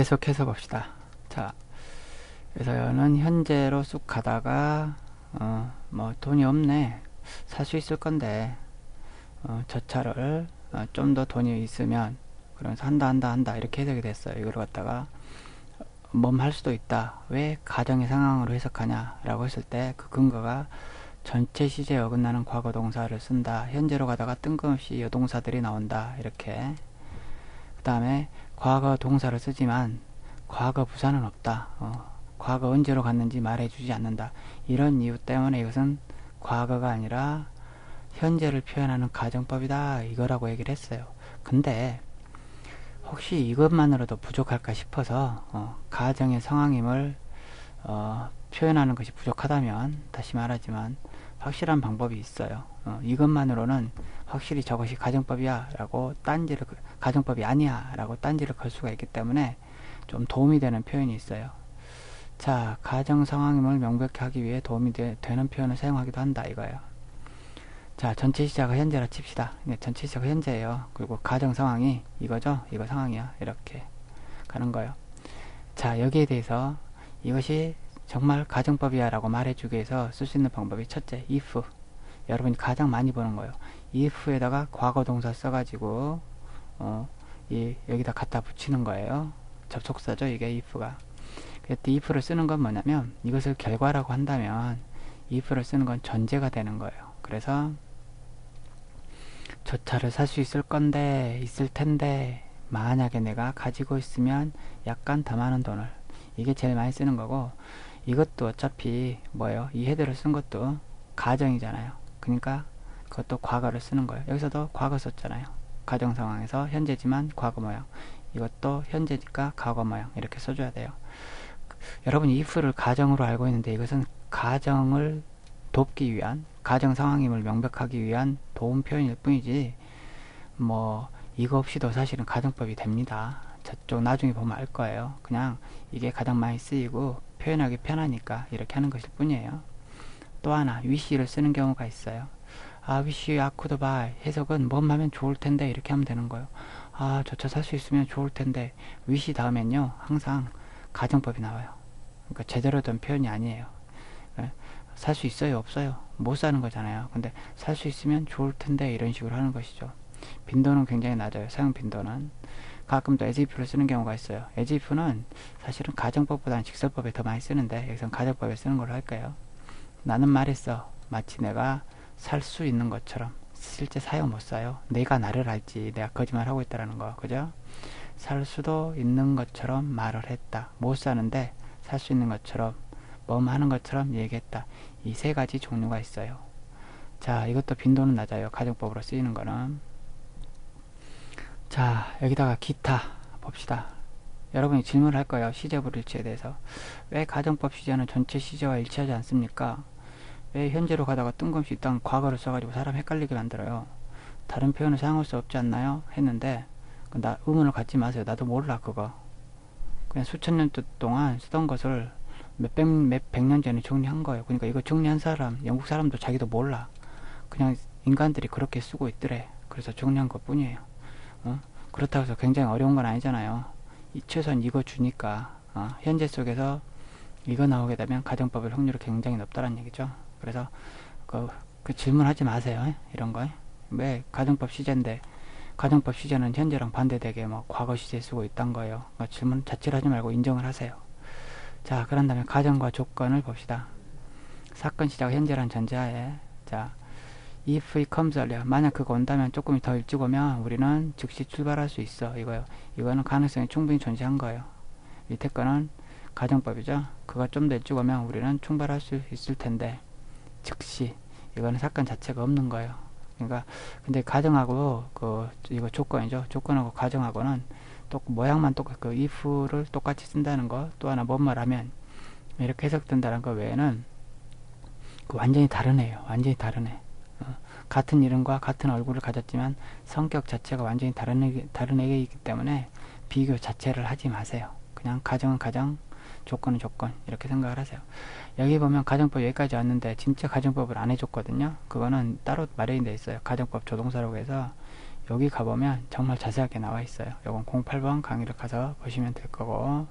계속해서 봅시다. 자, 그래서는 현재로 쑥 가다가 어, 뭐 돈이 없네. 살 수 있을 건데 어, 저 차를 어, 좀 더 돈이 있으면 그러면서 한다 한다 한다 이렇게 해석이 됐어요. 이걸 갖다가 몸할 수도 있다. 왜 가정의 상황으로 해석하냐라고 했을 때 그 근거가 전체 시제에 어긋나는 과거 동사를 쓴다. 현재로 가다가 뜬금없이 여동사들이 나온다. 이렇게. 그 다음에 과거 동사를 쓰지만 과거 부사는 없다. 어, 과거 언제로 갔는지 말해주지 않는다. 이런 이유 때문에 이것은 과거가 아니라 현재를 표현하는 가정법이다. 이거라고 얘기를 했어요. 근데 혹시 이것만으로도 부족할까 싶어서 어, 가정의 상황임을 어, 표현하는 것이 부족하다면 다시 말하지만 확실한 방법이 있어요. 어, 이것만으로는 확실히 저것이 가정법이야 라고 딴지를 가정법이 아니야 라고 딴지를 걸 수가 있기 때문에 좀 도움이 되는 표현이 있어요. 자, 가정 상황임을 명백히 하기 위해 도움이 되, 는 표현을 사용하기도 한다 이거예요. 자, 전체 시작은 현재라 칩시다. 네, 전체 시작은 현재예요. 그리고 가정 상황이 이거죠? 이거 상황이야. 이렇게 가는 거예요. 자, 여기에 대해서 이것이 정말 가정법이야 라고 말해주기 위해서 쓸 수 있는 방법이 첫째, if. 여러분이 가장 많이 보는 거예요. if에다가 과거 동사 써가지고, 어, 이, 여기다 갖다 붙이는 거예요. 접속사죠, 이게 if가. 그때 if를 쓰는 건 뭐냐면, 이것을 결과라고 한다면, if를 쓰는 건 전제가 되는 거예요. 그래서, 저 차를 살 수 있을 건데, 있을 텐데, 만약에 내가 가지고 있으면 약간 더 많은 돈을. 이게 제일 많이 쓰는 거고, 이것도 어차피 뭐예요? 이 헤드를 쓴 것도 가정이잖아요. 그러니까 그것도 과거를 쓰는 거예요. 여기서도 과거 썼잖아요. 가정 상황에서 현재지만 과거 모양. 이것도 현재니까 과거 모양. 이렇게 써줘야 돼요. 여러분이 if를 가정으로 알고 있는데 이것은 가정을 돕기 위한 가정 상황임을 명백하기 위한 도움 표현일 뿐이지 뭐 이거 없이도 사실은 가정법이 됩니다. 저쪽 나중에 보면 알 거예요. 그냥 이게 가장 많이 쓰이고 표현하기 편하니까 이렇게 하는 것일 뿐이에요. 또 하나 wish를 쓰는 경우가 있어요. 아 wish I could buy 해석은 뭔 하면 좋을 텐데 이렇게 하면 되는 거예요. 아 저 차 살 수 있으면 좋을 텐데 wish 다음엔요 항상 가정법이 나와요. 그러니까 제대로 된 표현이 아니에요. 예? 살수 있어요 없어요 못 사는 거잖아요. 근데 살 수 있으면 좋을 텐데 이런 식으로 하는 것이죠. 빈도는 굉장히 낮아요. 사용 빈도는. 가끔 또 AGF를 쓰는 경우가 있어요. AGF는 사실은 가정법보다는 직설법에 더 많이 쓰는데 여기서는 가정법에 쓰는 걸로 할까요? 나는 말했어. 마치 내가 살 수 있는 것처럼 실제 사요 못 사요. 내가 나를 알지. 내가 거짓말하고 있다라는 거. 그죠? 살 수도 있는 것처럼 말을 했다. 못 사는데 살 수 있는 것처럼 뭐뭐 하는 것처럼 얘기했다. 이 세 가지 종류가 있어요. 자, 이것도 빈도는 낮아요. 가정법으로 쓰이는 거는. 자 여기다가 기타 봅시다. 여러분이 질문을 할 거예요 시제 불 일치에 대해서. 왜 가정법 시제는 전체 시제와 일치하지 않습니까? 왜 현재로 가다가 뜬금없이 일단 과거를 써가지고 사람 헷갈리게 만들어요? 다른 표현을 사용할 수 없지 않나요? 했는데 그나 의문을 갖지 마세요. 나도 몰라 그거. 그냥 수천 년 동안 쓰던 것을 몇백 몇백 년 전에 정리한 거예요. 그러니까 이거 정리한 사람 영국 사람도 자기도 몰라. 그냥 인간들이 그렇게 쓰고 있더래. 그래서 정리한 것 뿐이에요 어? 그렇다고 해서 굉장히 어려운 건 아니잖아요. 이, 최소한 이거 주니까 어? 현재 속에서 이거 나오게 되면 가정법일 확률이 굉장히 높다는 얘기죠. 그래서 그, 그 질문하지 마세요. 에? 이런 거. 왜 가정법 시제인데 가정법 시제는 현재랑 반대되게 뭐 과거 시제 쓰고 있단 거예요. 그러니까 질문 자체를 하지 말고 인정을 하세요. 자, 그런 다음에 가정과 조건을 봅시다. 사건 시작 현재란 전제하에 자 if it comes earlier. 만약 그거 온다면 조금 더 일찍 오면 우리는 즉시 출발할 수 있어. 이거요. 이거는 가능성이 충분히 존재한 거예요. 밑에 거는 가정법이죠. 그가 좀 더 일찍 오면 우리는 출발할 수 있을 텐데. 즉시. 이거는 사건 자체가 없는 거예요. 그러니까 근데 가정하고 그 이거 조건이죠. 조건하고 가정하고는 또 모양만 똑같 그 if를 똑같이 쓴다는 거 또 하나 뭔 말하면 이렇게 해석된다는 거 외에는 그 완전히 애예요. 완전히 어, 같은 이름과 같은 얼굴을 가졌지만 성격 자체가 완전히 다른, 애기, 다른 애이기 때문에 비교 자체를 하지 마세요. 그냥 가정은 가정, 조건은 조건 이렇게 생각을 하세요. 여기 보면 가정법 여기까지 왔는데 진짜 가정법을 안 해줬거든요. 그거는 따로 마련이 돼 있어요. 가정법 조동사라고 해서 여기 가보면 정말 자세하게 나와 있어요. 요건 08번 강의를 가서 보시면 될 거고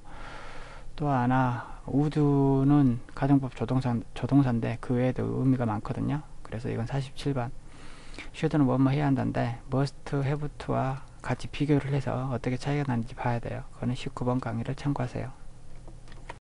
또 하나 우두는 가정법 조동사, 조동사인데 그 외에도 의미가 많거든요. 그래서 이건 47번 should는 뭐뭐 해야 한다는데 must, have to와 같이 비교를 해서 어떻게 차이가 나는지 봐야 돼요. 그거는 19번 강의를 참고하세요.